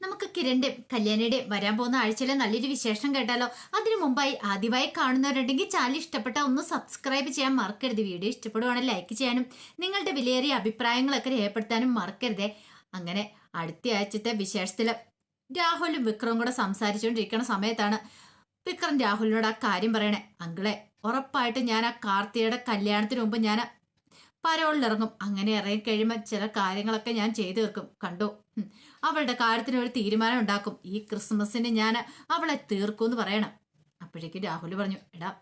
നമുക്ക് കിരണിന്റെ കല്യാണിയുടെ വരാൻ പോകുന്ന ആഴ്ചയിലെ നല്ലൊരു വിശേഷം കേട്ടാലോ? അതിനു മുമ്പായി ആദ്യമായി കാണുന്നവരുണ്ടെങ്കിൽ ചാനൽ ഇഷ്ടപ്പെട്ട ഒന്ന് സബ്സ്ക്രൈബ് ചെയ്യാൻ മറക്കരുത്. വീഡിയോ ഇഷ്ടപ്പെടുവാണെങ്കിൽ ലൈക്ക് ചെയ്യാനും നിങ്ങളുടെ വിലയേറിയ അഭിപ്രായങ്ങളൊക്കെ രേഖപ്പെടുത്താനും മറക്കരുതേ. അങ്ങനെ അടുത്ത ആഴ്ചത്തെ വിശേഷത്തിൽ രാഹുലും വിക്രവും കൂടെ സംസാരിച്ചുകൊണ്ടിരിക്കുന്ന സമയത്താണ് വിക്രം രാഹുലിനോട് ആ കാര്യം പറയണേ. അങ്കിളെ ഉറപ്പായിട്ട് ഞാൻ ആ കാർത്തിയുടെ കല്യാണത്തിന് മുമ്പ് ഞാൻ പരോളിലിറങ്ങും. അങ്ങനെ ഇറങ്ങി കഴിയുമ്പോൾ ചില കാര്യങ്ങളൊക്കെ ഞാൻ ചെയ്തു തീർക്കും. കണ്ടു. അവളുടെ കാര്യത്തിന് ഒരു തീരുമാനം ഉണ്ടാക്കും. ഈ ക്രിസ്മസിന് ഞാൻ അവളെ തീർക്കും എന്ന് പറയണം. അപ്പോഴേക്കും രാഹുൽ പറഞ്ഞു എടാ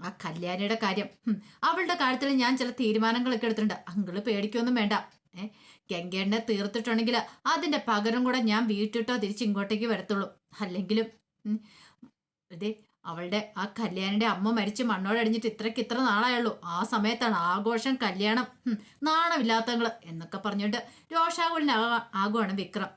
ആ കല്യാണിയുടെ കാര്യം. അവളുടെ കാര്യത്തിൽ ഞാൻ ചില തീരുമാനങ്ങളൊക്കെ എടുത്തിട്ടുണ്ട്. അങ്കിൾ പേടിക്കൊന്നും വേണ്ട. ഏ? ഗംഗേണ്ണെ തീർത്തിട്ടുണ്ടെങ്കിൽ അതിന്റെ പകരം കൂടെ ഞാൻ വീട്ടിട്ടോ തിരിച്ച് ഇങ്ങോട്ടേക്ക് വരത്തുള്ളൂ. അല്ലെങ്കിലും ഇതേ അവളുടെ ആ കല്യാണിന്റെ അമ്മ മരിച്ച് മണ്ണോടടിഞ്ഞിട്ട് ഇത്രയ്ക്ക് ഇത്ര നാളായുള്ളൂ. ആ സമയത്താണ് ആഘോഷം കല്യാണം നാണമില്ലാത്തങ്ങൾ എന്നൊക്കെ പറഞ്ഞുകൊണ്ട് രോഷാകുലിന് ആകുവാണ് വിക്രം.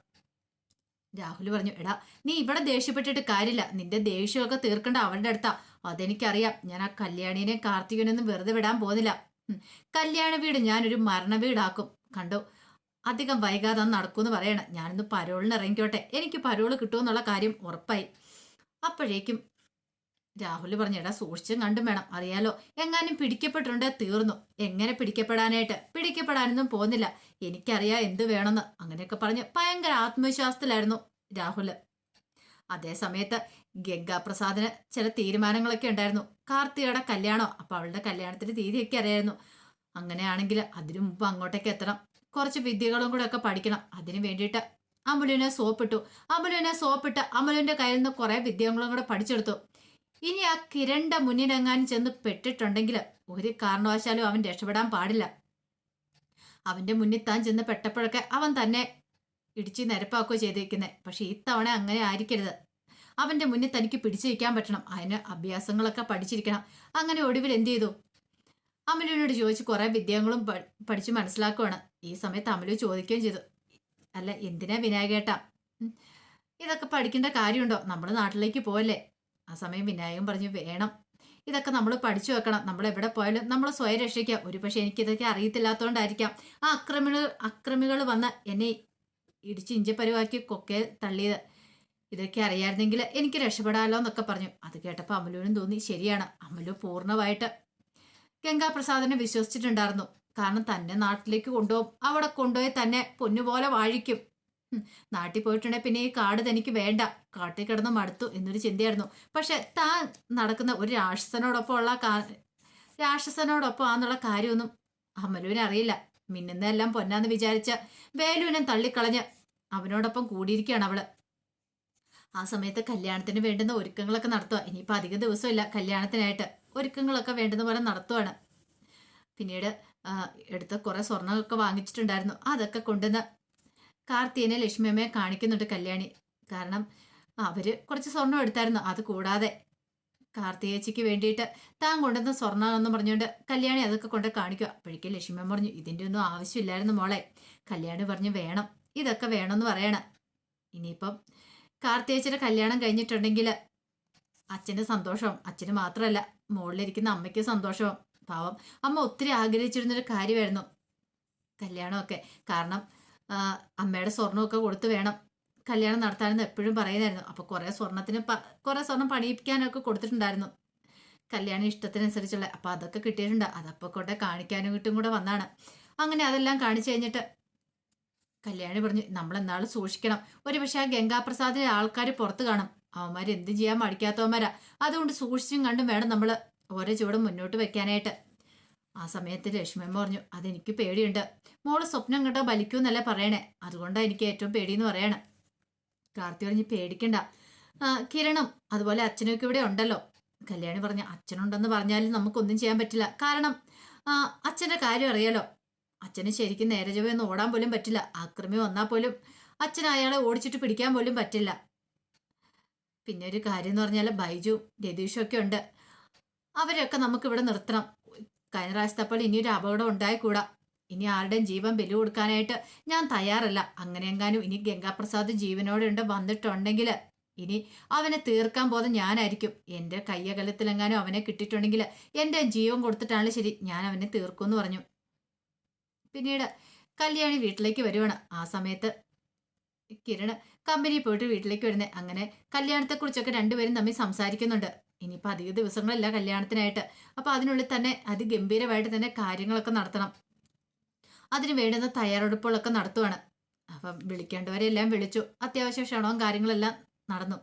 രാഹുൽ പറഞ്ഞു എടാ നീ ഇവിടെ ദേഷ്യപ്പെട്ടിട്ട് കാര്യമില്ല. നിന്റെ ദേഷ്യമൊക്കെ തീർക്കേണ്ട അവളുടെ അടുത്താ. അതെനിക്കറിയാം. ഞാൻ ആ കല്യാണീനെ കാർത്തികനൊന്നും വെറുതെ വിടാൻ പോകുന്നില്ല. കല്യാണ വീട് ഞാനൊരു മരണ വീടാക്കും. കണ്ടോ? അധികം വൈകാതെ അന്ന് നടക്കൂന്ന് പറയണം. ഞാനൊന്ന് പരോളിന് ഇറങ്ങിക്കോട്ടെ. എനിക്ക് പരോൾ കിട്ടുമെന്നുള്ള കാര്യം ഉറപ്പായി. അപ്പോഴേക്കും രാഹുൽ പറഞ്ഞു എടാ സൂക്ഷിച്ചും കണ്ടും വേണം. അറിയാലോ എങ്ങാനും പിടിക്കപ്പെട്ടിട്ടുണ്ടേ തീർന്നു. എങ്ങനെ പിടിക്കപ്പെടാനായിട്ട്? പിടിക്കപ്പെടാനൊന്നും പോകുന്നില്ല. എനിക്കറിയാം എന്ത് വേണമെന്ന്. അങ്ങനെയൊക്കെ പറഞ്ഞ് ഭയങ്കര ആത്മവിശ്വാസത്തിലായിരുന്നു രാഹുൽ. അതേ സമയത്ത് ഗംഗാപ്രസാദിന് ചില തീരുമാനങ്ങളൊക്കെ ഉണ്ടായിരുന്നു. കാർത്തികയുടെ കല്യാണം അപ്പൊ അവളുടെ കല്യാണത്തിന്റെ തീയതിയൊക്കെ അറിയായിരുന്നു. അങ്ങനെയാണെങ്കിൽ അതിനു മുമ്പ് അങ്ങോട്ടേക്ക് എത്തണം. കുറച്ച് വിദ്യകളും കൂടെ ഒക്കെ പഠിക്കണം. അതിനു വേണ്ടിയിട്ട് അമുലുവിനെ സോപ്പിട്ടു. അമുലുവിനെ സോപ്പിട്ട് അമുലുവിന്റെ കയ്യിൽ നിന്ന് കുറെ വിദ്യകളും കൂടെ പഠിച്ചെടുത്തു. ഇനി ആ കിരണ്ട മുന്നിലെങ്ങാനും ചെന്ന് പെട്ടിട്ടുണ്ടെങ്കിൽ ഒരു കാരണവശാലും അവൻ രക്ഷപ്പെടാൻ പാടില്ല. അവന്റെ മുന്നിൽ താൻ ചെന്ന് പെട്ടപ്പോഴൊക്കെ അവൻ തന്നെ ഇടിച്ച് നിരപ്പാക്കുകയോ ചെയ്തിരിക്കുന്നത് പക്ഷെ ഇത്തവണ അങ്ങനെ ആയിരിക്കരുത്. അവന്റെ മുന്നിൽ തനിക്ക് പിടിച്ചു നിൽക്കാൻ പറ്റണം. അതിന് അഭ്യാസങ്ങളൊക്കെ പഠിച്ചിരിക്കണം. അങ്ങനെ ഒടുവിൽ എന്ത് ചെയ്തു? അമലുവിനോട് ചോദിച്ച് കുറെ വിദ്യകളും പഠിച്ച് മനസ്സിലാക്കുവാണ്. ഈ സമയത്ത് അമലു ചോദിക്കുകയും ചെയ്തു. അല്ല എന്തിനാ വിനായകേട്ടാ? ഇതൊക്കെ പഠിക്കേണ്ട കാര്യമുണ്ടോ? നമ്മുടെ നാട്ടിലേക്ക് പോയല്ലേ ആ സമയം വിനായകൻ പറഞ്ഞു വേണം. ഇതൊക്കെ നമ്മൾ പഠിച്ചു വെക്കണം. നമ്മൾ എവിടെ പോയാലും നമ്മൾ സ്വയം രക്ഷിക്കുക ഒരു പക്ഷെ എനിക്കിതൊക്കെ അറിയത്തില്ലാത്തതുകൊണ്ടായിരിക്കാം ആ അക്രമികൾ അക്രമികൾ വന്ന് എന്നെ ഇടിച്ച് ഇഞ്ചപ്പരുവാക്കി കൊക്കെ തള്ളിയത്. ഇതൊക്കെ അറിയായിരുന്നെങ്കിൽ എനിക്ക് രക്ഷപ്പെടാമല്ലോ എന്നൊക്കെ പറഞ്ഞു. അത് കേട്ടപ്പോൾ അമലുവിനും തോന്നി ശരിയാണ്. അമലു പൂർണമായിട്ട് ഗംഗാപ്രസാദിനെ വിശ്വസിച്ചിട്ടുണ്ടായിരുന്നു. കാരണം തന്നെ നാട്ടിലേക്ക് കൊണ്ടുപോകും. അവിടെ കൊണ്ടുപോയി തന്നെ പൊന്നുപോലെ വാഴിക്കും. നാട്ടിൽ പോയിട്ടുണ്ടെങ്കിൽ പിന്നെ ഈ കാട് തനിക്ക് വേണ്ട. കാട്ടിൽ കിടന്ന് മടുത്തു എന്നൊരു ചിന്തയായിരുന്നു. പക്ഷെ താൻ നടക്കുന്ന ഒരു രാക്ഷസനോടൊപ്പം ഉള്ള കാ- രാക്ഷസനോടൊപ്പം ആന്നുള്ള കാര്യമൊന്നും അമലുവിന് അറിയില്ല. മിന്നുന്നതെല്ലാം പൊന്നാന്ന് വിചാരിച്ച വേലുവിനെ തള്ളിക്കളഞ്ഞ് അവനോടൊപ്പം കൂടിയിരിക്കുകയാണ് അവൾ. ആ സമയത്ത് കല്യാണത്തിന് വേണ്ടുന്ന ഒരുക്കങ്ങളൊക്കെ നടത്തുക ഇനിയിപ്പോൾ അധികം ദിവസമില്ല. കല്യാണത്തിനായിട്ട് ഒരുക്കങ്ങളൊക്കെ വേണ്ടുന്ന പോലെ നടത്തുവാണ്. പിന്നീട് എടുത്ത കുറേ സ്വർണമൊക്കെ വാങ്ങിച്ചിട്ടുണ്ടായിരുന്നു. അതൊക്കെ കൊണ്ടുവന്ന് കാർത്തിയനെ ലക്ഷ്മിയമ്മയെ കാണിക്കുന്നുണ്ട് കല്യാണി. കാരണം അവർ കുറച്ച് സ്വർണം എടുത്തായിരുന്നു. അത് കൂടാതെ കാർത്തികേച്ചിക്ക് വേണ്ടിയിട്ട് താൻ കൊണ്ടുവന്ന സ്വർണം എന്ന് പറഞ്ഞുകൊണ്ട് കല്യാണി അതൊക്കെ കൊണ്ട് കാണിക്കുക. അപ്പോഴേക്കും ലക്ഷ്മിയമ്മ പറഞ്ഞു ഇതിന്റെ ഒന്നും ആവശ്യമില്ലായിരുന്നു മോളെ. കല്യാണി പറഞ്ഞു വേണം. ഇതൊക്കെ വേണമെന്ന് പറയണം. ഇനിയിപ്പം കാർത്തികേച്ചിയുടെ കല്യാണം കഴിഞ്ഞിട്ടുണ്ടെങ്കിൽ അച്ഛന്റെ സന്തോഷവും അച്ഛന് മാത്രമല്ല മുകളിലിരിക്കുന്ന അമ്മയ്ക്ക് സന്തോഷവും. പാവം. അമ്മ ഒത്തിരി ആഗ്രഹിച്ചിരുന്നൊരു കാര്യമായിരുന്നു കല്യാണമൊക്കെ. കാരണം അമ്മയുടെ സ്വർണമൊക്കെ കൊടുത്ത് വേണം. കല്യാണം നടത്താനെന്ന് എപ്പോഴും പറയുന്നതായിരുന്നു. അപ്പോൾ കുറേ സ്വർണത്തിന് കുറേ സ്വർണം പണിയിപ്പിക്കാനൊക്കെ കൊടുത്തിട്ടുണ്ടായിരുന്നു. കല്യാണം ഇഷ്ടത്തിനനുസരിച്ചുള്ള അപ്പോൾ അതൊക്കെ കിട്ടിയിട്ടുണ്ട്. അതപ്പോൾ കൊണ്ട് കാണിക്കാനും കിട്ടും കൂടെ വന്നാണ്. അങ്ങനെ അതെല്ലാം കാണിച്ചു കഴിഞ്ഞിട്ട് കല്യാണി പറഞ്ഞു നമ്മൾ എന്നാളും സൂക്ഷിക്കണം. ഒരു പക്ഷേ ആ ഗംഗാപ്രസാദിലെ ആൾക്കാർ പുറത്ത് കാണും. അവന്മാർ എന്തും ചെയ്യാൻ മടിക്കാത്തവന്മാരാ. അതുകൊണ്ട് സൂക്ഷിച്ചും കണ്ടും വേണം നമ്മൾ ഓരോ ചുവടും മുന്നോട്ട് വെക്കാനായിട്ട്. ആ സമയത്ത് ലക്ഷ്മമ്മ പറഞ്ഞു അതെനിക്ക് പേടിയുണ്ട്. മോൾ സ്വപ്നം കണ്ടോ ബലിക്കൂന്നല്ലേ പറയണേ. അതുകൊണ്ടാണ് എനിക്ക് ഏറ്റവും പേടിയെന്ന് പറയണം. കാർത്തി പറഞ്ഞ് പേടിക്കണ്ട. കിരണം അതുപോലെ അച്ഛനൊക്കെ ഇവിടെ ഉണ്ടല്ലോ. കല്യാണി പറഞ്ഞു അച്ഛനുണ്ടെന്ന് പറഞ്ഞാലും നമുക്കൊന്നും ചെയ്യാൻ പറ്റില്ല. കാരണം അച്ഛന്റെ കാര്യം അറിയാലോ. അച്ഛന് ശരിക്കും നേരെ ചൊവ്വയൊന്നും ഓടാൻ പോലും പറ്റില്ല. ആക്രമി വന്നാൽ പോലും അച്ഛൻ അയാളെ ഓടിച്ചിട്ട് പിടിക്കാൻ പോലും പറ്റില്ല. പിന്നെ ഒരു കാര്യം എന്ന് പറഞ്ഞാൽ ബൈജു രതീഷും ഒക്കെ ഉണ്ട്. അവരൊക്കെ നമുക്ക് ഇവിടെ നിർത്തണം. കഴിഞ്ഞ പ്രാവശ്യത്തെ ഇനിയൊരു അപകടം ഉണ്ടായിക്കൂടാ. ഇനി ആരുടെയും ജീവൻ ബലി കൊടുക്കാനായിട്ട് ഞാൻ തയ്യാറല്ല. അങ്ങനെയെങ്ങാനും ഇനി ഗംഗാപ്രസാദ് ജീവനോടെ ഉണ്ട് വന്നിട്ടുണ്ടെങ്കിൽ ഇനി അവനെ തീർക്കാൻ പോകുന്ന ഞാനായിരിക്കും. എന്റെ കയ്യകലത്തിലെങ്ങാനും അവനെ കിട്ടിയിട്ടുണ്ടെങ്കിൽ എന്റെ ജീവൻ കൊടുത്തിട്ടാണ് ശരി ഞാൻ അവനെ തീർക്കും എന്ന് പറഞ്ഞു. പിന്നീട് കല്യാണി വീട്ടിലേക്ക് വരുവാണ്. ആ സമയത്ത് കിരണ് കമ്പനി പോയിട്ട് വീട്ടിലേക്ക് വരുന്നത് അങ്ങനെ കല്യാണത്തെക്കുറിച്ചൊക്കെ രണ്ടുപേരും തമ്മിൽ സംസാരിക്കുന്നുണ്ട്. ഇനിയിപ്പോൾ അധിക ദിവസങ്ങളില്ല കല്യാണത്തിനായിട്ട്. അപ്പോൾ അതിനുള്ളിൽ തന്നെ അതിഗംഭീരമായിട്ട് തന്നെ കാര്യങ്ങളൊക്കെ നടത്തണം. അതിന് വേണ്ടുന്ന തയ്യാറെടുപ്പുകളൊക്കെ നടത്തുവാണ്. അപ്പം വിളിക്കേണ്ടവരെല്ലാം വിളിച്ചു. അത്യാവശ്യ ക്ഷണവും കാര്യങ്ങളെല്ലാം നടന്നു.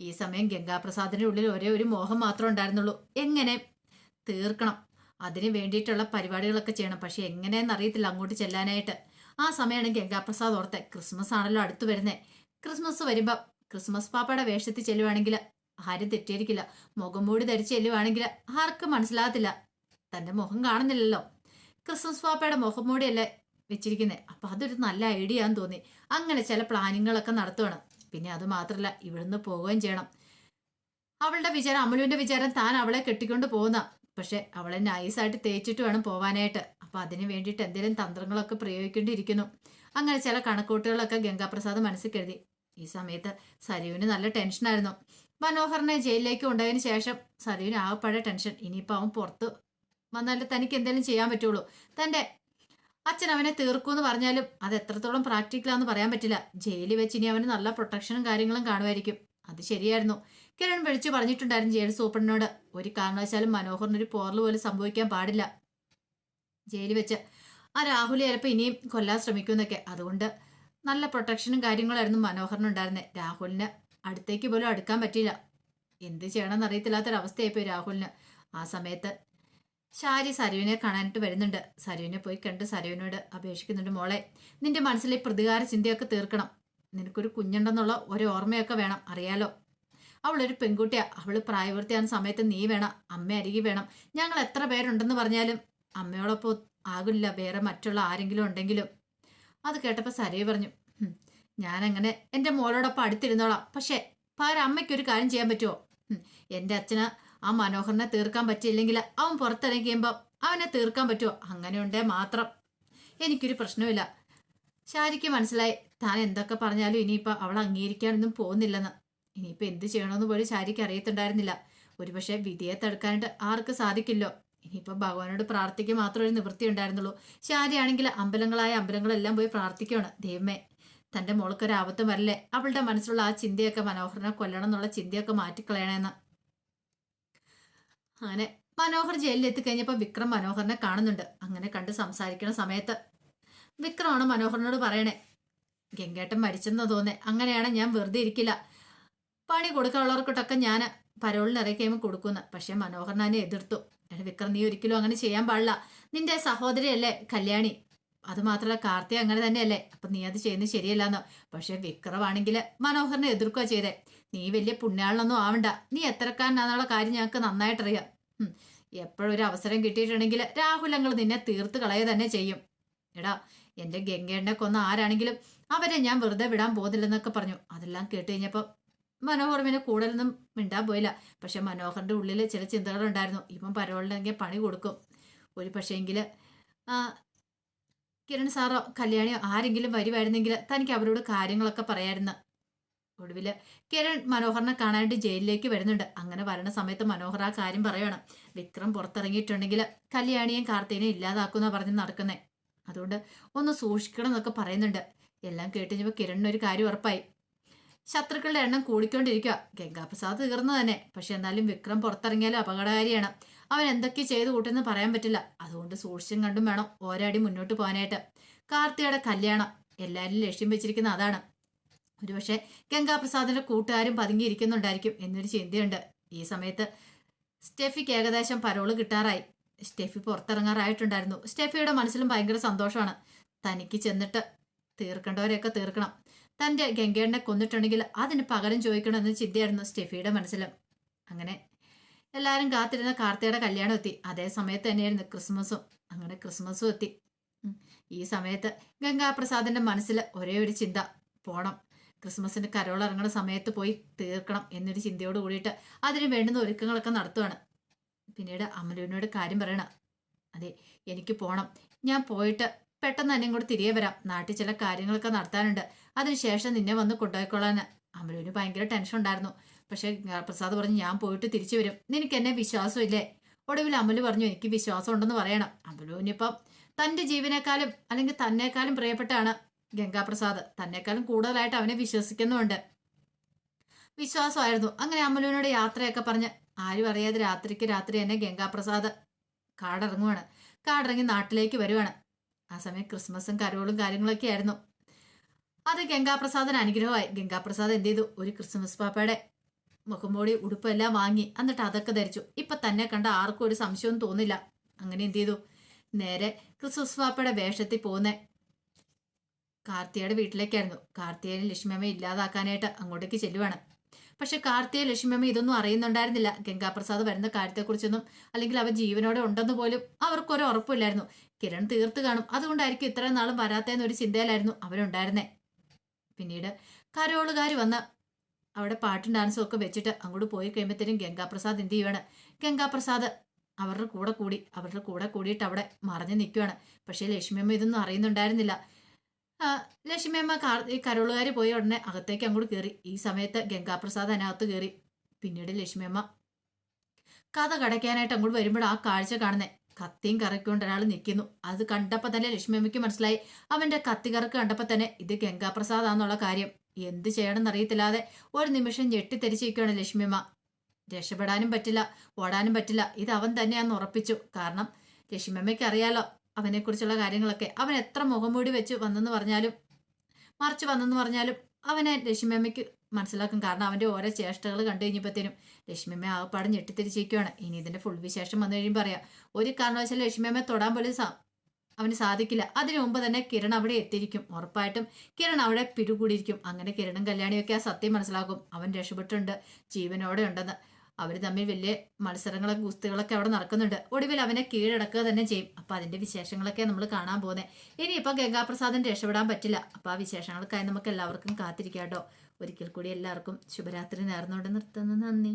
ഈ സമയം ഗംഗാപ്രസാദിന്റെ ഉള്ളിൽ ഒരേ ഒരു മോഹം മാത്രമേ ഉണ്ടായിരുന്നുള്ളൂ. എങ്ങനെ? തീർക്കണം. അതിന് വേണ്ടിയിട്ടുള്ള പരിപാടികളൊക്കെ ചെയ്യണം. പക്ഷെ എങ്ങനെയെന്ന് അറിയത്തില്ല അങ്ങോട്ട് ചെല്ലാനായിട്ട്. ആ സമയമാണ് ഗംഗാപ്രസാദ് ഓർത്തെ ക്രിസ്മസ് ആണല്ലോ അടുത്ത് വരുന്നത് ക്രിസ്മസ് വരുമ്പോൾ ക്രിസ്മസ് പാപ്പയുടെ വേഷത്തിൽ ചെല്ലുവാണെങ്കിൽ ആരും തെറ്റിയിരിക്കില്ല മുഖം മൂടി ധരിച്ച് ചെല്ലുവാണെങ്കിൽ ആർക്കും മനസ്സിലാകത്തില്ല. തന്റെ മുഖം കാണുന്നില്ലല്ലോ. ക്രിസ്മസ് പാപ്പയുടെ മുഖം മൂടിയല്ലേ വെച്ചിരിക്കുന്നത് അപ്പൊ അതൊരു നല്ല ഐഡിയ ആണെന്ന് തോന്നി. അങ്ങനെ ചില പ്ലാനിങ്ങുകളൊക്കെ നടത്തുവാണ്. പിന്നെ അത് മാത്രമല്ല ഇവിടുന്ന് പോവുകയും ചെയ്യണം. അവളുടെ വിചാരം അമലുവിന്റെ വിചാരം താൻ അവളെ കെട്ടിക്കൊണ്ട് പോകുന്ന. പക്ഷെ അവളെ നൈസായിട്ട് തേച്ചിട്ട് വേണം പോവാനായിട്ട്. അപ്പൊ അതിന് വേണ്ടിയിട്ട് എന്തെങ്കിലും തന്ത്രങ്ങളൊക്കെ പ്രയോഗിക്കേണ്ടിയിരിക്കുന്നു. അങ്ങനെ ചില കണക്കൂട്ടുകളൊക്കെ ഗംഗാപ്രസാദ് മനസ്സിൽ കരുതി. ഈ സമയത്ത് സരുവിന് നല്ല ടെൻഷനായിരുന്നു മനോഹറിനെ ജയിലിലേക്ക് കൊണ്ടതിന് ശേഷം സതീവിന് ആകെപ്പാടെ ടെൻഷൻ. ഇനിയിപ്പോൾ അവൻ പുറത്ത് വന്നാലേ തനിക്ക് എന്തെങ്കിലും ചെയ്യാൻ പറ്റുള്ളൂ. തന്റെ അച്ഛൻ അവനെ തീർക്കൂന്ന് പറഞ്ഞാലും അത് എത്രത്തോളം പ്രാക്ടിക്കലാന്ന് പറയാൻ പറ്റില്ല. ജയിലിൽ വെച്ച് ഇനി അവന് നല്ല പ്രൊട്ടക്ഷനും കാര്യങ്ങളും കാണുമായിരിക്കും. അത് ശരിയായിരുന്നു. കിരൺ വിളിച്ചു പറഞ്ഞിട്ടുണ്ടായിരുന്നു ജയിൽ സൂപ്രണ്ടിനോട്. ഒരു കാരണവശാലും മനോഹറിനൊരു പോറൽ പോലും സംഭവിക്കാൻ പാടില്ല. ജയിലിൽ വെച്ച് ആ രാഹുൽ ചിലപ്പോൾ ഇനിയും കൊല്ലാൻ ശ്രമിക്കുമെന്നൊക്കെ. അതുകൊണ്ട് നല്ല പ്രൊട്ടക്ഷനും കാര്യങ്ങളായിരുന്നു മനോഹറിനുണ്ടായിരുന്നത് രാഹുലിന് അടുത്തേക്ക് പോലും അടുക്കാൻ പറ്റില്ല എന്ത് ചെയ്യണമെന്ന് അറിയത്തില്ലാത്തൊരവസ്ഥയായിപ്പോയി രാഹുലിന്. ആ സമയത്ത് ഷാരി സരുവിനെ കാണാനായിട്ട് വരുന്നുണ്ട്. സരുവിനെ പോയി കണ്ട് സരുവിനോട് അപേക്ഷിക്കുന്നുണ്ട് മോളെ നിന്റെ മനസ്സിലെ പ്രതികാര ചിന്തയൊക്കെ തീർക്കണം. നിനക്കൊരു കുഞ്ഞുണ്ടെന്നുള്ള ഒരു ഓർമ്മയൊക്കെ വേണം. അറിയാലോ? അവളൊരു പെൺകുട്ടിയാ. അവൾ പ്രായപൂർത്തിയാകുന്ന സമയത്ത് നീ വേണം അമ്മ അരികി വേണം. ഞങ്ങൾ എത്ര പേരുണ്ടെന്ന് പറഞ്ഞാലും അമ്മയോടൊപ്പം ആകില്ല. വേറെ മറ്റുള്ള ആരെങ്കിലും ഉണ്ടെങ്കിലും. അത് കേട്ടപ്പോൾ സരയ് പറഞ്ഞു "ഹും, ഞാനങ്ങനെ എന്റെ മോളോടൊപ്പം അടുത്തിരുന്നോളാം. പക്ഷേ പകരം അമ്മയ്ക്കൊരു കാര്യം ചെയ്യാൻ പറ്റുമോ? എന്റെ അച്ഛന് ആ മനോഹരനെ തീർക്കാൻ പറ്റിയില്ലെങ്കിൽ അവൻ പുറത്തിറങ്ങിയുമ്പോൾ അവനെ തീർക്കാൻ പറ്റുമോ? അങ്ങനെ ഉണ്ടേ മാത്രം. എനിക്കൊരു പ്രശ്നമില്ല ശാരിക്ക് മനസ്സിലായി. താൻ എന്തൊക്കെ പറഞ്ഞാലും ഇനിയിപ്പോൾ അവൾ അംഗീകരിക്കാനൊന്നും പോകുന്നില്ലെന്ന്. ഇനിയിപ്പോൾ എന്ത് ചെയ്യണമെന്ന് പോലും ശാരിക്ക് അറിയത്തുണ്ടായിരുന്നില്ല. ഒരുപക്ഷെ വിധിയെ തടുക്കാനായിട്ട് ആർക്ക് സാധിക്കില്ലോ? ഇനിയിപ്പോൾ ഭഗവാനോട് പ്രാർത്ഥിക്കുക മാത്രമേ ഒരു നിവൃത്തി ഉണ്ടായിരുന്നുള്ളൂ ശാരിയാണെങ്കിൽ അമ്പലങ്ങളായ അമ്പലങ്ങളെല്ലാം പോയി പ്രാർത്ഥിക്കുകയാണ്. ദൈവമേ തന്റെ മോൾക്കൊരു ആപത്തും വരല്ലേ? അവളുടെ മനസ്സിലുള്ള ആ ചിന്തയൊക്കെ മനോഹരനെ കൊല്ലണം എന്നുള്ള ചിന്തയൊക്കെ മാറ്റിക്കളയണമെന്ന് അങ്ങനെ മനോഹർ ജയിലിൽ എത്തിക്കഴിഞ്ഞപ്പോൾ വിക്രം മനോഹറിനെ കാണുന്നുണ്ട്. അങ്ങനെ കണ്ട് സംസാരിക്കുന്ന സമയത്ത് വിക്രമാണ് മനോഹറിനോട് പറയണേ ഗംഗേട്ടൻ മരിച്ചെന്ന് തോന്നേ. അങ്ങനെയാണ് ഞാൻ വെറുതെ ഇരിക്കില്ല. പണി കൊടുക്കാനുള്ളവർക്കൊട്ടൊക്കെ ഞാൻ പരോളിന് ഇറക്കിയുമ്പോൾ കൊടുക്കുന്നു. പക്ഷെ മനോഹരൻ അതിനെ എതിർത്തു. വിക്രം നീ ഒരിക്കലും അങ്ങനെ ചെയ്യാൻ പാടില്ല. നിന്റെ സഹോദരിയല്ലേ കല്യാണി? അത് മാത്രമല്ല കാർത്തി അങ്ങനെ തന്നെയല്ലേ? അപ്പൊ നീ അത് ചെയ്യുന്നത് ശരിയല്ലാന്നോ? പക്ഷെ വിക്രമാണെങ്കിൽ മനോഹറിനെ എതിർക്കുക ചെയ്തേ. നീ വലിയ പുണ്യാളിനൊന്നും ആവണ്ട. നീ എത്രക്കാരനാന്നുള്ള കാര്യം ഞങ്ങൾക്ക് നന്നായിട്ടറിയാം. എപ്പോഴൊരു അവസരം കിട്ടിയിട്ടുണ്ടെങ്കിൽ രാഹുലങ്ങൾ നിന്നെ തീർത്ത് കളയുക തന്നെ ചെയ്യും. എടാ എന്റെ ഗംഗേണ്ണെ കൊന്ന ആരാണെങ്കിലും അവരെ ഞാൻ വെറുതെ വിടാൻ പോകുന്നില്ലെന്നൊക്കെ പറഞ്ഞു. അതെല്ലാം കേട്ട് കഴിഞ്ഞപ്പോൾ മനോഹർ പിന്നെ കൂടുതലൊന്നും മിണ്ടാൻ പോയില്ല. പക്ഷെ മനോഹറിന്റെ ഉള്ളിൽ ചില ചിന്തകളുണ്ടായിരുന്നു. ഇപ്പം പരവളിനെങ്കിൽ പണി കൊടുക്കും. ഒരു പക്ഷേങ്കിൽ കിരൺ സാറോ കല്യാണിയോ ആരെങ്കിലും വരുമായിരുന്നെങ്കിൽ തനിക്ക് അവരോട് കാര്യങ്ങളൊക്കെ പറയായിരുന്നു. ഒടുവിൽ കിരൺ മനോഹറിനെ കാണാനായിട്ട് ജയിലിലേക്ക് വരുന്നുണ്ട്. അങ്ങനെ വരണ സമയത്ത് മനോഹർ ആ കാര്യം പറയണം. വിക്രം പുറത്തിറങ്ങിയിട്ടുണ്ടെങ്കിൽ കല്യാണിയും കാർത്തേനെയും ഇല്ലാതാക്കുന്ന പറഞ്ഞ് നടക്കുന്നേ. അതുകൊണ്ട് ഒന്ന് സൂക്ഷിക്കണം എന്നൊക്കെ പറയുന്നുണ്ട്. എല്ലാം കേട്ട് കഴിഞ്ഞപ്പോൾ കിരണിന് ഒരു കാര്യം ഉറപ്പായി. ശത്രുക്കളുടെ എണ്ണം കൂടിക്കൊണ്ടിരിക്കുക ഗംഗാപ്രസാദ് തീർന്നു തന്നെ. പക്ഷെ എന്നാലും വിക്രം പുറത്തിറങ്ങിയാലും അപകടകാരിയാണ്. അവൻ എന്തൊക്കെ ചെയ്തു കൂട്ടെന്ന് പറയാൻ പറ്റില്ല. അതുകൊണ്ട് സൂക്ഷിച്ചും കണ്ടും വേണം ഒരടി മുന്നോട്ട് പോകാനായിട്ട്. കാർത്തിയുടെ കല്യാണം എല്ലാവരും ലക്ഷ്യം വെച്ചിരിക്കുന്ന അതാണ്. ഒരുപക്ഷെ ഗംഗാപ്രസാദിന്റെ കൂട്ടുകാരും പതുങ്ങിയിരിക്കുന്നുണ്ടായിരിക്കും എന്നൊരു ചിന്തയുണ്ട്. ഈ സമയത്ത് സ്റ്റെഫിക്ക് ഏകദേശം പരോൾ കിട്ടാറായി. സ്റ്റെഫി പുറത്തിറങ്ങാറായിട്ടുണ്ടായിരുന്നു. സ്റ്റെഫിയുടെ മനസ്സിലും ഭയങ്കര സന്തോഷമാണ്. തനിക്ക് ചെന്നിട്ട് തീർക്കേണ്ടവരെയൊക്കെ തീർക്കണം. തന്റെ ഗംഗേണ്ണെ കൊന്നിട്ടുണ്ടെങ്കിൽ അതിന് പകരം ചോദിക്കണമെന്ന് ചിന്തയായിരുന്നു സ്റ്റെഫിയുടെ മനസ്സിലും. അങ്ങനെ എല്ലാവരും കാത്തിരുന്ന കാർത്തിയുടെ കല്യാണം എത്തി. അതേ സമയത്ത് തന്നെയായിരുന്നു ക്രിസ്മസും. അങ്ങനെ ക്രിസ്മസും എത്തി. ഈ സമയത്ത് ഗംഗാപ്രസാദിന്റെ മനസ്സിൽ ഒരേ ഒരു ചിന്ത. പോണം. ക്രിസ്മസിന്റെ കരോളിറങ്ങുന്ന സമയത്ത് പോയി തീർക്കണം എന്നൊരു ചിന്തയോട് കൂടിയിട്ട് അതിന് വേണ്ടുന്ന ഒരുക്കങ്ങളൊക്കെ നടത്തുവാണ്. പിന്നീട് അമലുവിനോട് കാര്യം പറയണം. അതെ എനിക്ക് പോണം. ഞാൻ പോയിട്ട് പെട്ടെന്ന് തന്നെ ഇങ്ങോട്ട് തിരികെ വരാം. നാട്ടിൽ ചില കാര്യങ്ങളൊക്കെ നടത്താനുണ്ട്. അതിനുശേഷം നിന്നെ വന്ന് കൊണ്ടുപോയിക്കൊള്ളാൻ അമലുവിന് ഭയങ്കര ടെൻഷൻ ഉണ്ടായിരുന്നു. പക്ഷെ പ്രസാദ് പറഞ്ഞു ഞാൻ പോയിട്ട് തിരിച്ചു വരും. നിനക്ക് എന്നെ വിശ്വാസമില്ലേ? ഒടുവിൽ അമലു പറഞ്ഞു എനിക്ക് വിശ്വാസം ഉണ്ടെന്ന് പറയണം. അമലുവിനിപ്പം തന്റെ ജീവനേക്കാളും അല്ലെങ്കിൽ തന്നേക്കാളും പ്രിയപ്പെട്ടാണ് ഗംഗാപ്രസാദ് തന്നെക്കാളും കൂടുതലായിട്ട് അവനെ വിശ്വസിക്കുന്നുണ്ട് വിശ്വാസമായിരുന്നു. അങ്ങനെ അമലുവിനോട് യാത്രയൊക്കെ പറഞ്ഞ് ആരും അറിയാതെ രാത്രിക്ക് രാത്രി തന്നെ ഗംഗാപ്രസാദ് കാടിറങ്ങുവാണ്. കാടിറങ്ങി നാട്ടിലേക്ക് വരുവാണ്. ആ സമയം ക്രിസ്മസും കരോളും കാര്യങ്ങളൊക്കെ ആയിരുന്നു. അത് ഗംഗാപ്രസാദിന് അനുഗ്രഹമായി. ഗംഗാപ്രസാദ് എന്ത് ചെയ്തു? ഒരു ക്രിസ്മസ് പാപ്പയുടെ മുഖംമൂടി ഉടുപ്പെല്ലാം വാങ്ങി. എന്നിട്ട് അതൊക്കെ ധരിച്ചു. ഇപ്പൊ തന്നെ കണ്ട ആർക്കും ഒരു സംശയവും തോന്നില്ല. അങ്ങനെ എന്ത് ചെയ്തു? നേരെ ക്രിസ്മസ് പാപ്പയുടെ വേഷത്തിൽ പോകുന്ന കാർത്തിയുടെ വീട്ടിലേക്കായിരുന്നു. കാർത്തികയെ ലക്ഷ്മിയമ്മ ഇല്ലാതാക്കാനായിട്ട് അങ്ങോട്ടേക്ക് ചെല്ലുവാണ്. പക്ഷെ കാർത്തിക ലക്ഷ്മിയമ്മ ഇതൊന്നും അറിയുന്നുണ്ടായിരുന്നില്ല. ഗംഗാപ്രസാദ് വരുന്ന കാര്യത്തെക്കുറിച്ചൊന്നും അല്ലെങ്കിൽ അവൻ ജീവനോടെ ഉണ്ടെന്ന് പോലും അവർക്കൊരു ഉറപ്പില്ലായിരുന്നു കിരൺ തീർത്ത് കാണും. അതുകൊണ്ടായിരിക്കും ഇത്രയും നാളും വരാത്തതെന്നൊരു ചിന്തയിലായിരുന്നു അവരുണ്ടായിരുന്നേ പിന്നീട് കരോളുകാർ വന്ന് അവിടെ പാട്ടും ഡാൻസും ഒക്കെ വെച്ചിട്ട് അങ്ങോട്ട് പോയി കഴിയുമ്പോഴത്തേനും ഗംഗാപ്രസാദ് എന്ത് ചെയ്യുവാണ്? ഗംഗാപ്രസാദ് അവരുടെ കൂടെ കൂടി അവരുടെ കൂടെ കൂടിയിട്ട് അവിടെ മറഞ്ഞു നിൽക്കുവാണ്. പക്ഷേ ലക്ഷ്മിയമ്മ ഇതൊന്നും അറിയുന്നുണ്ടായിരുന്നില്ല. ലക്ഷ്മിയമ്മ ഈ കരോളുകാർ പോയി ഉടനെ അകത്തേക്ക് അങ്ങോട്ട് കയറി. ഈ സമയത്ത് ഗംഗാപ്രസാദ് അതിനകത്ത് കയറി. പിന്നീട് ലക്ഷ്മിയമ്മ കഥ കടയ്ക്കാനായിട്ട് അങ്ങോട്ട് വരുമ്പോൾ ആ കാഴ്ച കാണുന്നേ. കത്തിയും കറക്കൊണ്ട് ഒരാൾ നിൽക്കുന്നു. അത് കണ്ടപ്പോൾ തന്നെ ലക്ഷ്മിയമ്മയ്ക്ക് മനസ്സിലായി. അവന്റെ കത്തി കറക്ക് കണ്ടപ്പോൾ തന്നെ ഇത് ഗംഗാപ്രസാദാന്നുള്ള കാര്യം. എന്ത് ചെയ്യണമെന്ന് അറിയത്തില്ലാതെ ഒരു നിമിഷം ഞെട്ടിത്തെരിച്ചിരിക്കുകയാണ് ലക്ഷ്മിയമ്മ രക്ഷപ്പെടാനും പറ്റില്ല ഓടാനും പറ്റില്ല. ഇത് അവൻ തന്നെയാണെന്ന് ഉറപ്പിച്ചു. കാരണം ലക്ഷ്മിയമ്മയ്ക്ക് അറിയാലോ അവനെക്കുറിച്ചുള്ള കാര്യങ്ങളൊക്കെ. അവൻ എത്ര മുഖംമൂടി വെച്ച് വന്നെന്ന് പറഞ്ഞാലും മറിച്ച് വന്നെന്ന് പറഞ്ഞാലും അവനെ ലക്ഷ്മിയമ്മയ്ക്ക് മനസ്സിലാക്കും. കാരണം അവന്റെ ഓരോ ചേഷ്ടകൾ കണ്ടു കഴിഞ്ഞപ്പോഴത്തേനും ലക്ഷ്മിയമ്മ പടം ഞെട്ടിത്തിരിച്ചിരിക്കുകയാണ് ഇനി ഇതിന്റെ ഫുൾ വിശേഷം വന്നു കഴിയുമ്പോൾ പറയാം. ഒരു കാരണവശാലും ലക്ഷ്മിയമ്മയെ തൊടാൻ പോലും സാ അവന് സാധിക്കില്ല. അതിനു മുമ്പ് തന്നെ കിരൺ അവിടെ എത്തിയിരിക്കും. ഉറപ്പായിട്ടും കിരൺ അവിടെ പിടികൂടിയിരിക്കും. അങ്ങനെ കിരണും കല്യാണിയൊക്കെ ആ സത്യം മനസ്സിലാക്കും. അവൻ രക്ഷപ്പെട്ടുണ്ട് ജീവനോടെ ഉണ്ടെന്ന്. അവർ തമ്മിൽ വലിയ മത്സരങ്ങളൊക്കെ ഗുസ്തികളൊക്കെ അവിടെ നടക്കുന്നുണ്ട്. ഒടുവിൽ അവനെ കീഴടക്കുക തന്നെ ചെയ്യും. അപ്പം അതിന്റെ വിശേഷങ്ങളൊക്കെ നമ്മൾ കാണാൻ പോകുന്നത് ഇനിയിപ്പോൾ ഗംഗാപ്രസാദിന് രക്ഷപ്പെടാൻ പറ്റില്ല. അപ്പോൾ ആ വിശേഷങ്ങൾക്കായി നമുക്ക് എല്ലാവർക്കും കാത്തിരിക്കാം കേട്ടോ. ഒരിക്കൽ കൂടി എല്ലാവർക്കും ശുഭരാത്രി നേർന്നോടെ നിർത്തുന്നു. നന്ദി.